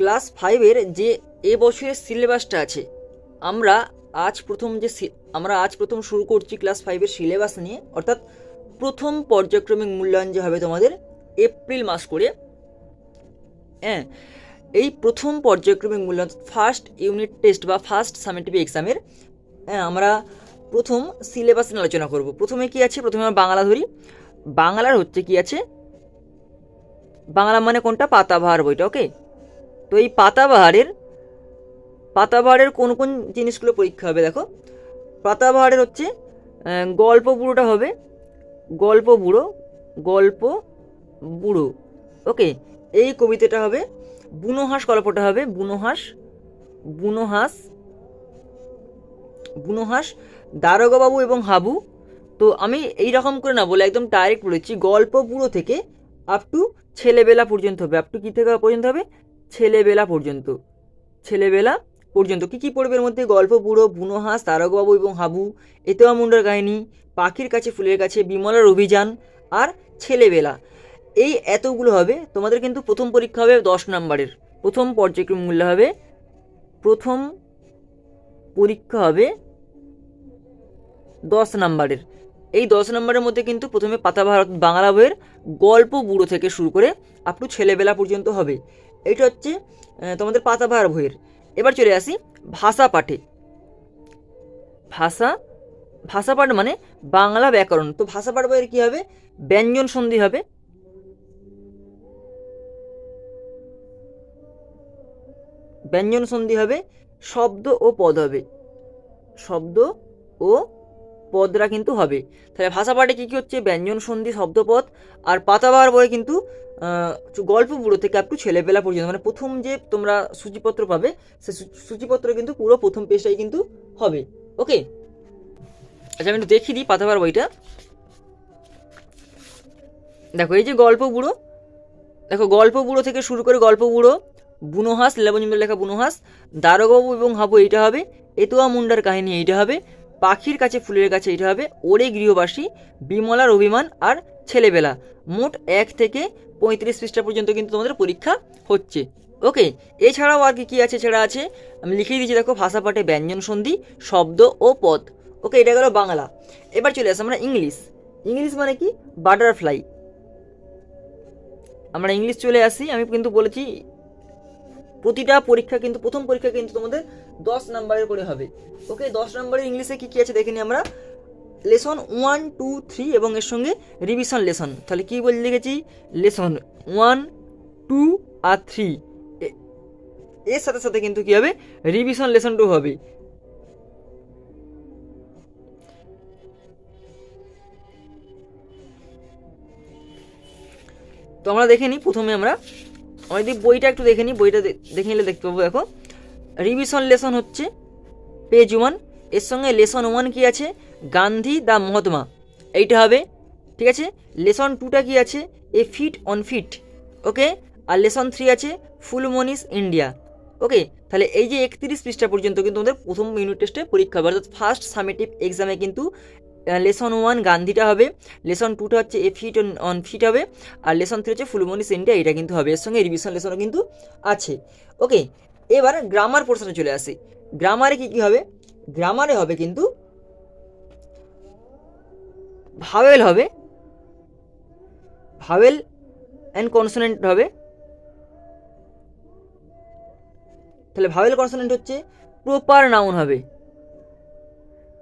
Class ফাইভের যে এ বছরের সিলেবাসটা আছে, আমরা আজ প্রথম যে আমরা আজ প্রথম শুরু করছি ক্লাস ফাইভের সিলেবাস নিয়ে, অর্থাৎ প্রথম পর্যায়ক্রমিক মূল্যায়ন যে হবে তোমাদের এপ্রিল মাস করে। হ্যাঁ এই প্রথম পর্যায়ক্রমিক মূল্যায়ন, ফার্স্ট ইউনিট টেস্ট বা ফার্স্ট সামেটিভ এক্সামের হ্যাঁ আমরা প্রথম সিলেবাস নিয়ে আলোচনা করব। প্রথমে কি আছে? প্রথমে আমরা বাংলা ধরি। বাংলার হচ্ছে কি আছে? বাংলা মানে কোনটা? পাতাবাহার বইটা ওকে তো এই পাতাবাহারের পাতাবাহারের কোন কোন জিনিসগুলো পরীক্ষা হবে দেখো? পাতাবাহারের হচ্ছে গল্প বুড়োটা হবে, গল্প বুড়ো গল্প বুড়ো। ওকে? এই কবিতাটা হবে, বুনোহাঁস গল্পটা হবে, বুনোহাঁস বুনোহাঁস বুনোহাঁস, দারোগাবাবু এবং হাবু। তো আমি এই রকম করে না বলে একদম ডাইরেক্ট বলেছি, গল্প বুড়ো থেকে আপ টু ছেলেবেলা পর্যন্ত হবে আপ টু কী থেকে পর্যন্ত হবে? ছেলেবেলা পর্যন্ত। ছেলেবেলা পর্যন্ত। কী কী পড়বে এর মধ্যে? গল্প, বুড়ো, বুনো হাঁস, তারকবাবু এবং হাবু, এতেওয়া মুন্ডার কাহিনী, পাখির কাছে, ফুলের কাছে, বিমলার অভিযান আর ছেলেবেলা। এই এতগুলো হবে। তোমাদের কিন্তু প্রথম পরীক্ষা হবে দশ নম্বরের। প্রথম পর্যায়ক্রম মূল্য হবে। প্রথম পরীক্ষা হবে দশ নম্বরের। এই দশ নম্বরের মধ্যে কিন্তু প্রথমে পাতা ভারত বাংলা বইয়ের গল্প, বুড়ো থেকে শুরু করে আপটু ছেলেবেলা পর্যন্ত হবে। এটা হচ্ছে তোমাদের পাতাভার বইয়ের। এবার চলে আসি ভাষা পাঠে। ভাষা ভাষা পাঠ মানে বাংলা ব্যাকরণ। তো ভাষা পাঠ বইয়ের কী হবে? ব্যঞ্জন সন্ধি হবে। ব্যঞ্জন সন্ধি হবে, শব্দ ও পদ হবে। শব্দ ও পদরা কিন্তু হবে। তাহলে ভাষা পাঠে কী কী হচ্ছে? ব্যঞ্জন, সন্ধি, শব্দপদ আর পাতাবার বই কিন্তু গল্প বুড়ো থেকে একটু ছেলেবেলা পর্যন্ত। মানে প্রথম যে তোমরা সূচিপত্র পাবে, সে সূচিপত্র কিন্তু পুরো প্রথম পেজটাই কিন্তু হবে। ওকে আচ্ছা আমি একটু দেখিয়ে দিই পাতাবার বইটা। দেখো, এই যে গল্প বুড়ো দেখো, গল্প বুড়ো থেকে শুরু করে গল্প বুড়ো বুনোহাস লীলাবঞ্জমের লেখা বুনোহাস, দারোগাবু এবং হাবু এইটা হবে, এতুয়া মুন্ডার কাহিনী এইটা হবে পাখির কাছে, ফুলের কাছে এটা হবে, ওরে গৃহবাসী, বিমলার অভিমান আর ছেলেবেলা। মোট এক থেকে পঁয়ত্রিশ পৃষ্ঠা পর্যন্ত কিন্তু তোমাদের পরীক্ষা হচ্ছে। ওকে এছাড়াও আর কি কী আছে, ছেড়া আছে? আমি লিখে দিয়েছি, দেখো, ভাষা পাঠে ব্যঞ্জন সন্ধি, শব্দ ও পদ। ওকে এটা গেল বাংলা। এবার চলে আসি আমরা ইংলিশ। ইংলিশ মানে কি? বাটারফ্লাই। আমরা ইংলিশ চলে আসি, আমি কিন্তু বলেছি প্রতিটা পরীক্ষা কিন্তু, প্রথম পরীক্ষা কিন্তু তোমাদের দশ নাম্বারের করে হবে। ওকে দশ নাম্বারের ইংলিশে কী কী আছে দেখে নিই আমরা। লেসন ওয়ান টু থ্রি এবং এর সঙ্গে রিভিশন লেসন তাহলে কী বলে লিখেছি? লেসন ওয়ান টু আর থ্রি এর সাথে সাথে কিন্তু কী হবে? রিভিশন লেসন টু হবে। তো আমরা দেখে নিই প্রথমে আমরা আমরা যদি বইটা একটু দেখে নিই, বইটা দেখে নিলে দেখতে পাবো, দেখো। রিভিশন লেসন হচ্ছে পেজ ওয়ানের সঙ্গে লেসন ওয়ান কী আছে? গান্ধী দ্য মহাত্মা। এইটা হবে, ঠিক আছে? লেসন টুটা কি আছে? A fit on fit okay R lesson three আছে ফুল মনিস ইন্ডিয়া ওকে তাহলে এই যে একত্রিশ পৃষ্ঠা পর্যন্ত কিন্তু আমাদের প্রথম ইউনিট টেস্টে পরীক্ষা হবে। অর্থাৎ ফার্স্ট সামেটিভ এক্সামে কিন্তু লেসন ওয়ান গান্ধীটা হবে লেসন টুটা হচ্ছে এ ফিট অন ফিট হবে, আর লেসন থ্রি হচ্ছে ফুলমনিস ইন্ডিয়া এটা কিন্তু হবে। এর সঙ্গে রিভিশন লেসনও কিন্তু আছে। ওকে এবার গ্রামার পোর্শনে চলে আসি। গ্রামারে কি কি হবে? গ্রামারে হবে কিন্তু ভাওয়েল হবে ভাওয়েল অ্যান্ড কনসোনেন্ট হবে। তাহলে ভাওয়েল কনসোনেন্ট হচ্ছে প্রপার নাউন হবে।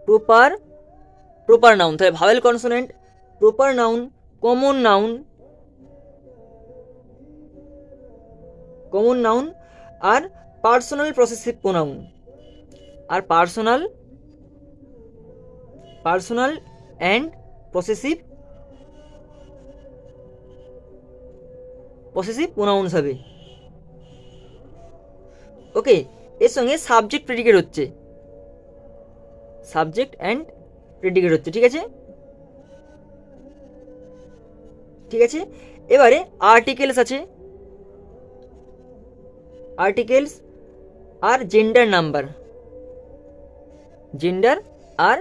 প্রপার প্রপার নাউন তাহলে vowel consonant proper noun common noun common noun R personal possessive pronoun R personal personal and possessive possessive pronouns হবে। ওকে এর সঙ্গে subject predicate হচ্ছে। Subject and predicate হচ্ছে, ঠিক আছে? ঠিক আছে? এবারে আর্টিকেলস আছে। আর্টিকেলস আর জেন্ডার নাম্বার জেন্ডার আর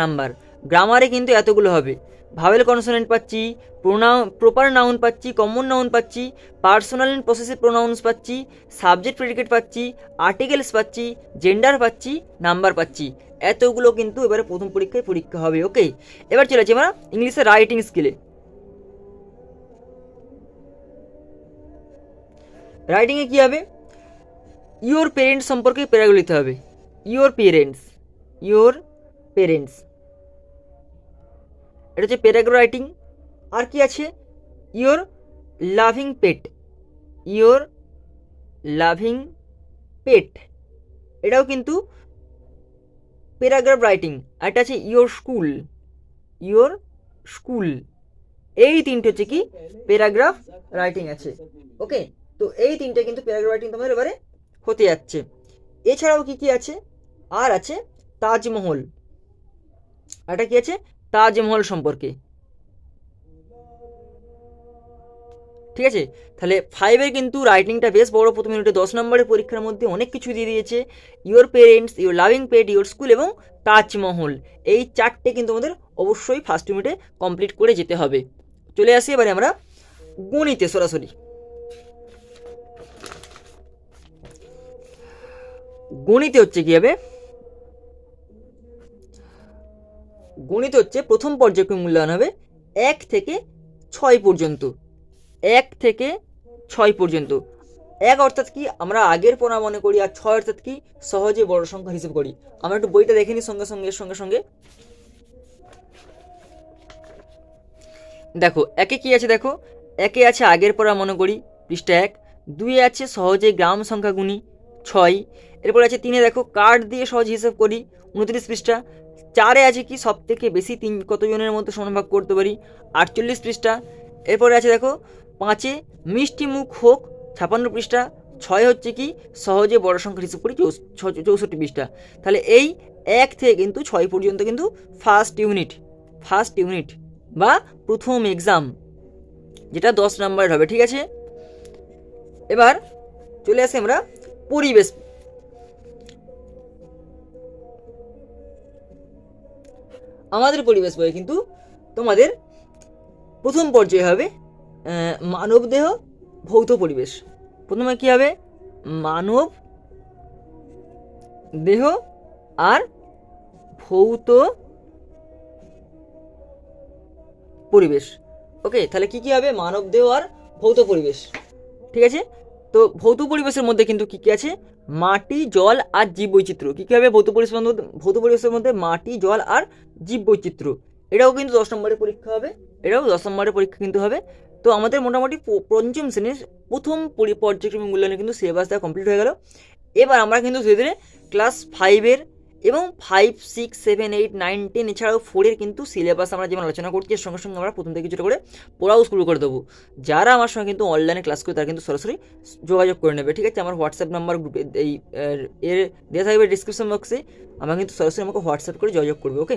নাম্বার গ্রামারে কিন্তু এতগুলো হবে। ভাওয়েল কনসোনেন্ট পাচ্ছি, প্রোনাউ, প্রপার নাউন পাচ্ছি, কমন নাউন পাচ্ছি, পার্সোনাল অ্যান্ড পসেসিভ প্রোনাউন্স পাচ্ছি, সাবজেক্ট প্রেডিকেট পাচ্ছি, আর্টিকেলস পাচ্ছি, জেন্ডার পাচ্ছি, নাম্বার পাচ্ছি। এতগুলো কিন্তু এবারে প্রথম পরীক্ষায় পরীক্ষা হবে, ওকে? এবার চলে যাচ্ছি আমরা ইংলিশে রাইটিং স্কিলে। রাইটিংয়ে কী হবে? ইওর পেরেন্টস সম্পর্কে প্যারাগুলো লিখতে হবে। Your parents. Your parents. এটা হচ্ছে প্যারাগ্রাফ রাইটিং। আর কি আছে? Your loving pet. Your loving pet. এটাও কিন্তু প্যারাগ্রাফ রাইটিং। আর এটা আছে ইওর স্কুল। Your school. এই তিনটে হচ্ছে কি প্যারাগ্রাফ রাইটিং আছে। ওকে? তো এই তিনটে কিন্তু প্যারাগ্রাফ রাইটিং তোমাদের এবারে হতে যাচ্ছে। এছাড়াও কি কি আছে? আর আছে তাজমহল। এটা কি আছে? তাজমহল সম্পর্কে। ঠিক আছে? তাহলে ফাইভের কিন্তু রাইটিংটা বেশ বড়। প্রথম ইউনিটে দশ নম্বরের পরীক্ষার মধ্যে অনেক কিছু দিয়ে দিয়েছে। Your parents your loving pet your school এবং তাজমহল। এই চারটে কিন্তু আমাদের অবশ্যই ফার্স্ট ইউনিটে কমপ্লিট করে যেতে হবে। চলে আসি এবারে আমরা গণিতে সরাসরি। গণিতে হচ্ছে কি হবে? গণিত হচ্ছে প্রথম পর্যায়ক্রমিক মূল্যায়ন হবে এক থেকে ছয় পর্যন্ত। এক থেকে ছয় পর্যন্ত। এক অর্থাৎ কি? আমরা আগের পড়া মনে করি আর ছয় অর্থাৎ কি? সহজে বড় সংখ্যা হিসেব করি। আমরা একটু বইটা দেখে নিই সঙ্গে সঙ্গে সঙ্গে সঙ্গে। দেখো, একে কি আছে দেখো? একে আছে আগের পড়া মনে করি, পৃষ্ঠা এক। দুই আছে সহজে গ্রাম সংখ্যা গুণি, ছয়। এরপর আছে তিনে, দেখো কার্ড দিয়ে সহজ হিসাব করি, উনত্রিশ পৃষ্ঠা। চারে আছে কি সব থেকে বেশি তিন, কতজনের মধ্যে সমানভাগ করতে পারি? আটচল্লিশ পৃষ্ঠা। এরপরে আছে, দেখো, পাঁচে মিষ্টি মুখ হোক, ছাপান্ন পৃষ্ঠা। ছয় হচ্ছে কি, সহজে বড় সংখ্যার হিসাব করি চৌষট্টি পৃষ্ঠা। তাহলে এই এক থেকে কিন্তু ছয় পর্যন্ত কিন্তু ফার্স্ট ইউনিট ফার্স্ট ইউনিট বা প্রথম এক্সাম যেটা দশ নম্বরের হবে, ঠিক আছে? এবার চলে আসি আমরা পরিবেশ আমাদের পরিবেশ বই কিন্তু তোমাদের প্রথম পর্যায়ে হবে আহ, মানব দেহ ভৌত পরিবেশ। প্রথমে কি হবে? মানব দেহ আর ভৌত পরিবেশ। ওকে তাহলে কি কি হবে? মানব দেহ আর ভৌত পরিবেশ। ঠিক আছে? তো ভৌত পরিবেশের মধ্যে কিন্তু কি কি আছে? মাটি, জল আর জীববৈচিত্র্য। কী কী হবে? ভৌত পরিবেশের মধ্যে, ভৌত পরিবেশের মধ্যে মাটি, জল আর জীববৈচিত্র্য। এটাও কিন্তু দশ নম্বরের পরীক্ষা হবে। এটাও দশ নম্বরের পরীক্ষা কিন্তু হবে। তো আমাদের মোটামুটি পঞ্চম শ্রেণির প্রথম পরি পর্যায়ক্রমিক মূল্যায়নে কিন্তু সিলেবাসটা কমপ্লিট হয়ে গেল। এবার আমরা কিন্তু ধীরে ধীরে ক্লাস ফাইভের এবং five six seven eight nine ten এছাড়াও ফোরের কিন্তু সিলেবাস আমরা যেমন আলোচনা করছি, এর সঙ্গে সঙ্গে আমরা প্রথম থেকে কিছুটা করে পড়াও শুরু করে দেবো। যারা আমার সঙ্গে কিন্তু অনলাইনে ক্লাস করে, তারা কিন্তু সরাসরি যোগাযোগ করে নেবে, ঠিক আছে? আমার হোয়াটসঅ্যাপ নাম্বার গ্রুপে এই, এর দেওয়া থাকবে ডিসক্রিপশন বক্সে আমার কিন্তু সরাসরি আমাকে হোয়াটসঅ্যাপ করে যোগাযোগ করবে ওকে